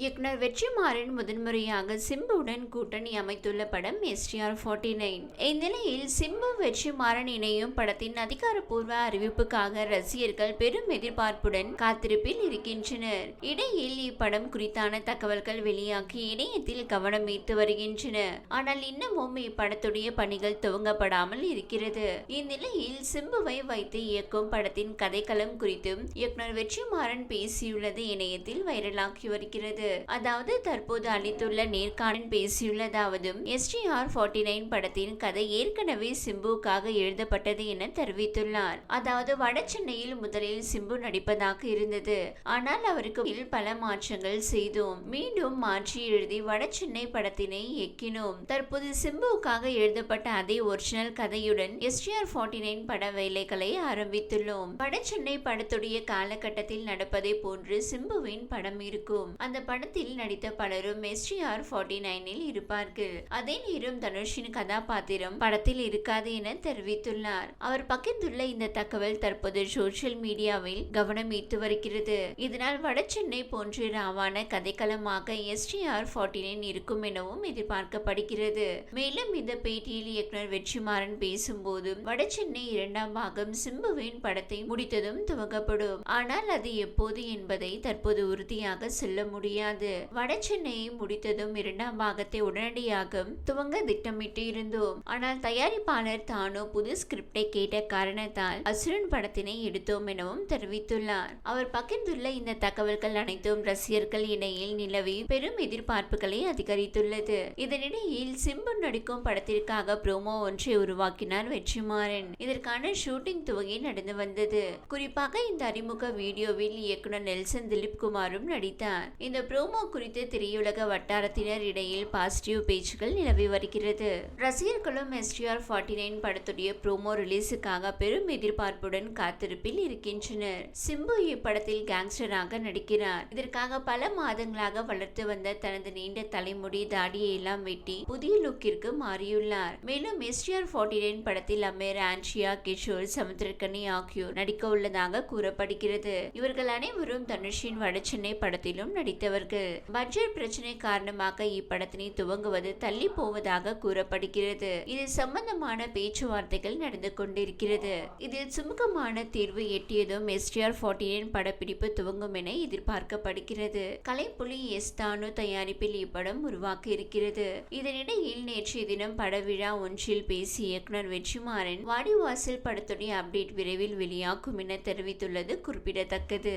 இயக்குனர் வெற்றிமாறன் முதன்முறையாக சிம்புவுடன் கூட்டணி அமைத்துள்ள படம் எஸ்டிஆர் ஃபார்ட்டி நைன் இந்நிலையில் சிம்பு வெற்றிமாறன் இணையும் படத்தின் அதிகாரப்பூர்வ அறிவிப்புக்காக ரசிகர்கள் பெரும் எதிர்பார்ப்புடன் காத்திருப்பில் இருக்கின்றனர். இடையில் இப்படம் குறித்தான தகவல்கள் வெளியாகி இணையத்தில் கவனம் ஈர்த்து வருகின்றன. ஆனால் இன்னமும் இப்படத்துடைய பணிகள் துவங்கப்படாமல் இருக்கிறது. இந்நிலையில் சிம்புவை வைத்து இயக்கும் படத்தின் கதைக்களம் குறித்தும் இயக்குனர் வெற்றிமாறன் பேசியுள்ளது இணையத்தில் வைரலாகி வருகிறது. அதாவது தற்போது அளித்துள்ள நேர்காணல் பேசியுள்ளதாவதும் எஸ்டிஆர் ஃபார்ட்டி நைன் படத்தின் கதை ஏற்கனவே சிம்புவுக்காக எழுதப்பட்டது என தெரிவித்துள்ளார். அதாவது வட சென்னையில் முதலில் சிம்பு நடிப்பதாக இருந்தது. ஆனால் அவருக்கு பல மாற்றங்கள் செய்தோம். மீண்டும் மாற்றி எழுதி வட சென்னை படத்தினை இயக்கினோம். தற்போது சிம்புவுக்காக எழுதப்பட்ட அதே ஒரிஜினல் கதையுடன் எஸ்டிஆர் ஃபார்ட்டி நைன் பட வேலைகளை ஆரம்பித்துள்ளோம். வட சென்னை படத்துடைய காலகட்டத்தில் நடப்பதை போன்று சிம்புவின் படம் இருக்கும். அந்த படத்தில் நடித்த பலரும் எஸ்டிஆர் ஃபார்ட்டி நைனில் இருப்பார்கள். அதே நேரம் தனுஷின் கதாபாத்திரம் படத்தில் இருக்காது என தெரிவித்துள்ளார். அவர் பகிர்ந்துள்ள இந்த தகவல் தற்போது சோசியல் மீடியாவில் கவனம் ஈர்த்து வருகிறது. இதனால் வடசென்னை போன்ற ராவான கதைக்களமாக எஸ்டிஆர் ஃபார்ட்டி நைன் இருக்கும் எனவும் எதிர்பார்க்கப்படுகிறது. மேலும் இந்த பேட்டியில் இயக்குனர் வெற்றிமாறன் பேசும்போது வடசென்னை இரண்டாம் பாகம் சிம்புவின் படத்தை முடித்ததும் துவங்கப்படும். ஆனால் அது எப்போது என்பதை தற்போது உறுதியாக சொல்ல முடியாது வடசென்னையை முடித்ததும் இரண்டாம் பாகத்தை உடனடியாக துவங்க திட்டமிட்டு இருந்தோம் ஆனால் தயாரிப்பாளர் தானோ புது ஸ்கிரிப்டை கேட்ட காரணத்தால் அசுரன் படத்தினை எடுத்தோம் எனவும் தெரிவித்துள்ளார். அவர் பகிர்ந்துள்ள இந்த தகவல்கள் அனைத்தும் ரசிகர்கள் இடையில் நிலவி பெரும் எதிர்பார்ப்புகளை அதிகரித்துள்ளது. இதனிடையில் சிம்பு நடிக்கும் படத்திற்காக ப்ரோமோ ஒன்றை உருவாக்கினார் வெற்றிமாறன். இதற்கான ஷூட்டிங் துவங்கி நடந்து வந்தது. குறிப்பாக இந்த அறிமுக வீடியோவில் இயக்குனர் நெல்சன் திலீப் குமாரும் நடித்தார். இந்த ப்ரோமோ குறித்து திரையுலக வட்டாரத்தினர் இடையில் பாசிட்டிவ் பேச்சுகள் நிலவி வருகிறது. ரசிகர்களும் எஸ்டிஆர் ஃபார்ட்டி நைன் படத்துடைய ப்ரோமோ ரிலீஸுக்காக பெரும் எதிர்பார்ப்புடன் காத்திருப்பில் இருக்கின்றனர். சிம்பு இப்படத்தில் கேங்ஸ்டராக நடிக்கிறார். இதற்காக பல மாதங்களாக வளர்த்து வந்த தனது நீண்ட தலைமுடி தாடியை எல்லாம் வெட்டி புதிய லுக்கிற்கு மாறியுள்ளார். மேலும் எஸ்டிஆர் ஃபார்ட்டி நைன் படத்தில் அமேர் ஆன்ஷியா கிஷோர் சமுத்திரக்கனி ஆகியோர் நடிக்க உள்ளதாக கூறப்படுகிறது. இவர்கள் அனைவரும் தனுஷின் வடசென்னை படத்திலும் நடித்தவர் நடித்தவர்கள் பட்ஜெட் பிரச்சனை காரணமாக இப்படத்தினை துவங்குவது தள்ளி போவதாக கூறப்படுகிறது. இது சம்பந்தமான பேச்சுவார்த்தைகள் நடந்து கொண்டிருக்கிறது. இதில் சுமூகமான தீர்வு எட்டியதும் எஸ்டிஆர் ஃபார்ட்டி படப்பிடிப்பு துவங்கும் என எதிர்பார்க்கப்படுகிறது. கலைப்புலி எஸ் தானு தயாரிப்பில் இப்படம் உருவாக்க இருக்கிறது இதனிடையில் நேற்றைய தினம் படவிழா ஒன்றில் பேசிய இயக்குனர் வெற்றிமாறன் வாடிவாசல் படத்துடைய அப்டேட் விரைவில் வெளியாகும் என தெரிவித்துள்ளது குறிப்பிடத்தக்கது.